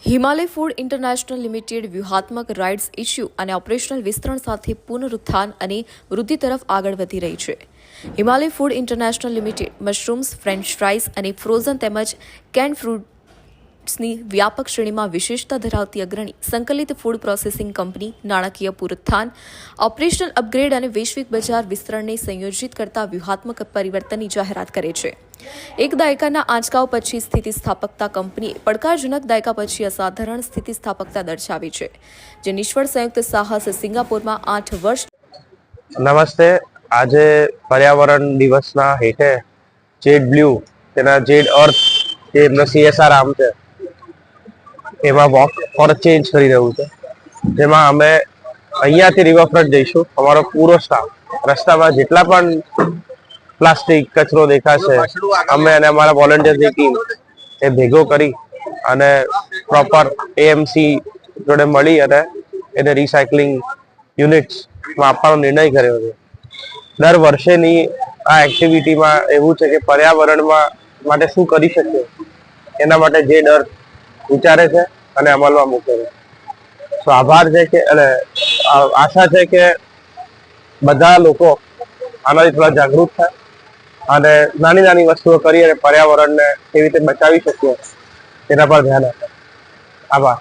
Himalaya food international limited વ્યૂહાત્મક rights issue અને operational વિસ્તરણ સાથે પુનરુત્થાન અને વૃદ્ધિ તરફ આગળ વધી રહી છે. Himalaya food international limited mushrooms, french fries અને ફ્રોઝન તેમજ કેન ફ્રૂટ્સની વ્યાપક શ્રેણીમાં વિશેષતા ધરાવતી અગ્રણી સંકલિત ફૂડ પ્રોસેસિંગ કંપની નાણાકીય પુનરુત્થાન ઓપરેશનલ અપગ્રેડ અને વૈશ્વિક બજાર વિસ્તરણને સંયોજિત કરતા વ્યૂહાત્મક પરિવર્તનની જાહેરાત કરે છે. એક દાયકાના આંચકાઓ પછી સ્થિતિસ્થાપકતા કંપનીએ પડકારજનક દાયકા પછી અસાધારણ સ્થિતિસ્થાપકતા દર્શાવી છે, જે નિષ્ફળ સંયુક્ત સાહસ સિંગાપુરમાં આઠ વર્ષ નમસ્તે. આજે પર્યાવરણ દિવસના હેઠે જેડ બ્લુ તેના જેડ અર્થ એમનો સીએસઆર આમ છે. એમાં વોક ફોર ચેન્જ કરી રહ્યું છે. જેમાં અમે અહીંયાથી રિવરફ્રન્ટ જઈશું. અમારો પૂરો સ્ટાફ રસ્તામાં જેટલા પણ પ્લાસ્ટિક કચરો દેખાશે, અમે અને અમારા વોલેન્ટિયરની ટીમ એ ભેગો કરી અને પ્રોપર એએમસી જોડે મળી અને એને રિસાયકલિંગ યુનિટ્સમાં આપવાનો નિર્ણય કર્યો છે. દર વર્ષેની આ એક્ટિવિટીમાં એવું છે કે પર્યાવરણમાં માટે શું કરી શકીએ? એના માટે જે ડર વિચારે છે અને અમલમાં મૂકે તો આભાર છે કે અને આશા છે કે બધા લોકો આનાથી થોડા જાગૃત થાય અને નાની નાની વસ્તુઓ કરી અને પર્યાવરણને કેવી રીતે બચાવી શકીએ તેના પર ધ્યાન આપે. આભાર.